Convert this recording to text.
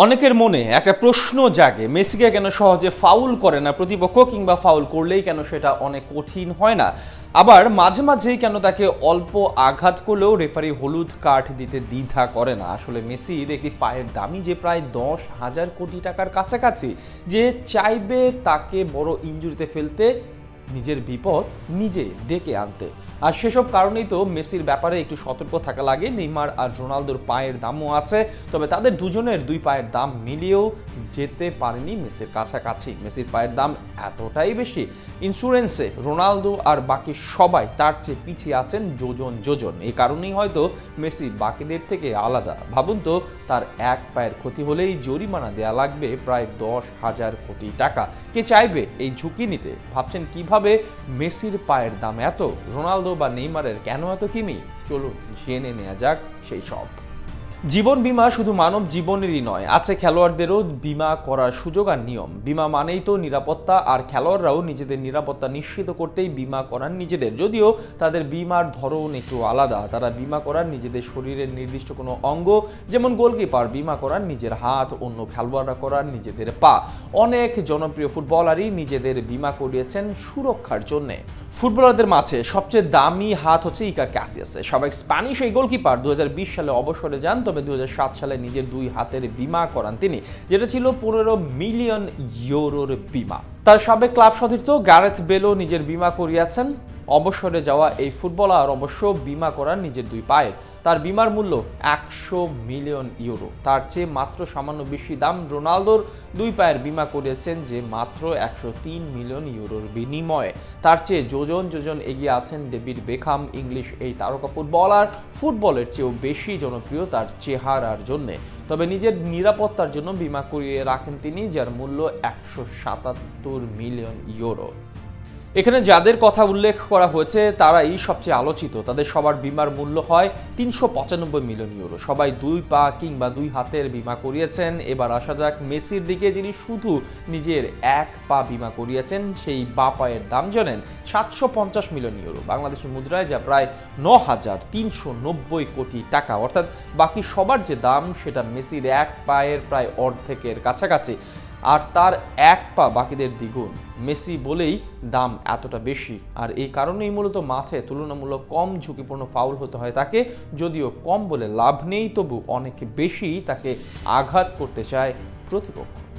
অনেকের মনে একটা প্রশ্ন জাগে, মেসিকে কেন সহজে ফাউল করে না, প্রতিপক্ষ কিংবা ফাউল করলেই কেন সেটা অনেক কঠিন হয় না? আবার মাঝে মাঝেই কেন তাকে অল্প আঘাত করলেও রেফারি হলুদ কার্ড দিতে দ্বিধা করে না? আসলে মেসির একটি পায়ের দামি যে প্রায় দশ হাজার কোটি টাকার কাছাকাছি, যে চাইবে তাকে বড় ইঞ্জুরিতে ফেলতে নিজের বিপদ নিজে ডেকে আনতে। আর সেসব কারণেই তো মেসির ব্যাপারে একটু সতর্ক থাকা লাগে। নেইমার আর রোনালদোর পায়ের দামও আছে, তবে তাদের দুজনের দুই পায়ের দাম মিলিয়েও যেতে পারেনি মেসির কাছাকাছি। মেসির পায়ের দাম এতটাই বেশি, ইন্স্যুরেন্সে রোনালদো আর বাকি সবাই তার চেয়ে পিছিয়ে আছেন যোজন যোজন। এই কারণেই হয়তো মেসি বাকিদের থেকে আলাদা। ভাবুন তো, তার এক পায়ের ক্ষতি হলেই জরিমানা দেয়া লাগবে প্রায় দশ হাজার কোটি টাকা। কে চাইবে এই ঝুঁকি নিতে? ভাবছেন কীভাবে মেসির পায়ের দাম এত? রোনালদো বা নেইমারের কেন এত কিমি? চলুন জেনে নেওয়া যাক সেই সব। জীবন বীমা শুধু মানব জীবনেরই নয়, আছে খেলোয়াড়দেরও বীমা করার সুযোগ আর নিয়ম। বীমা মানেই তো নিরাপত্তা, আর খেলোয়াড়রাও নিজেদের নিরাপত্তা নিশ্চিত করতেই বীমা করার নিজেদের। যদিও তাদের বীমার ধরন একটু আলাদা, তারা বীমা করার নিজেদের শরীরের নির্দিষ্ট কোনো অঙ্গ, যেমন গোলকিপার, বীমা করার নিজের হাত, অন্য খেলোয়াড়রা করার নিজেদের পা। অনেক জনপ্রিয় ফুটবলারই নিজেদের বীমা করিয়েছেন সুরক্ষার জন্যে। ফুটবলারদের মাঝে সবচেয়ে দামি হাত হচ্ছে ইকার ক্যাসিয়াসে। সবাই স্প্যানিশ এই গোলকিপার দু হাজার বিশ সালে অবসরে যান তবে দু সালে নিজের দুই হাতের বিমা করান তিনি, যেটা ছিল পনেরো মিলিয়ন ইউরোর বিমা। তার সাবেক ক্লাব সতীর্থ গ্যারেথ বেলো নিজের বিমা করিয়াছেন। অবসরে যাওয়া এই ফুটবলার অবশ্য বিমা করার নিজের দুই পায়ের। তার বিমার মূল্য একশো মিলিয়ন ইউরো। তার চেয়ে মাত্র সামান্য বেশি দাম রোনালদোর দুই পায়ের বিমা করেছেন যে মাত্র একশো তিন মিলিয়ন ইউরোর বিনিময়ে। তার চেয়ে যোজন যোজন এগিয়ে আছেন ডেভিড বেখাম, ইংলিশ এই তারকা ফুটবলার। ফুটবলের চেয়েও বেশি জনপ্রিয় তার চেহারার জন্যে। তবে নিজের নিরাপত্তার জন্য বিমা করিয়ে রাখেন তিনি, যার মূল্য একশো সাতাত্তর মিলিয়ন ইউরো। এখানে যাদের কথা উল্লেখ করা হয়েছে, তারাই সবচেয়ে আলোচিত। তাদের সবার বিমার মূল্য হয় তিনশো পঁচানব্বই মিলিয়ন ইউরো। সবাই দুই পা কিংবা দুই হাতের বিমা করিয়েছেন। এবার আসা যাক মেসির দিকে, যিনি শুধু নিজের এক পা বিমা করিয়েছেন, সেই বা পায়ের দাম জানেন সাতশো পঞ্চাশ মিলিয়ন ইউরো। বাংলাদেশের মুদ্রায় যা প্রায় ন হাজার তিনশো নব্বই কোটি টাকা। অর্থাৎ বাকি সবার যে দাম, সেটা মেসির এক পায়ের প্রায় অর্ধেকের কাছাকাছি। আর তার এক পা বাকিদের দ্বিগুণ। মেসি বলেই দাম এতটা বেশি। আর এই কারণেই মূলত মাঠে তুলনামূলক কম ঝুঁকিপূর্ণ ফাউল হতে হয় তাকে। যদিও কম বলে লাভ নেই, তবু অনেক বেশি তাকে আঘাত করতে চায় প্রতিপক্ষ।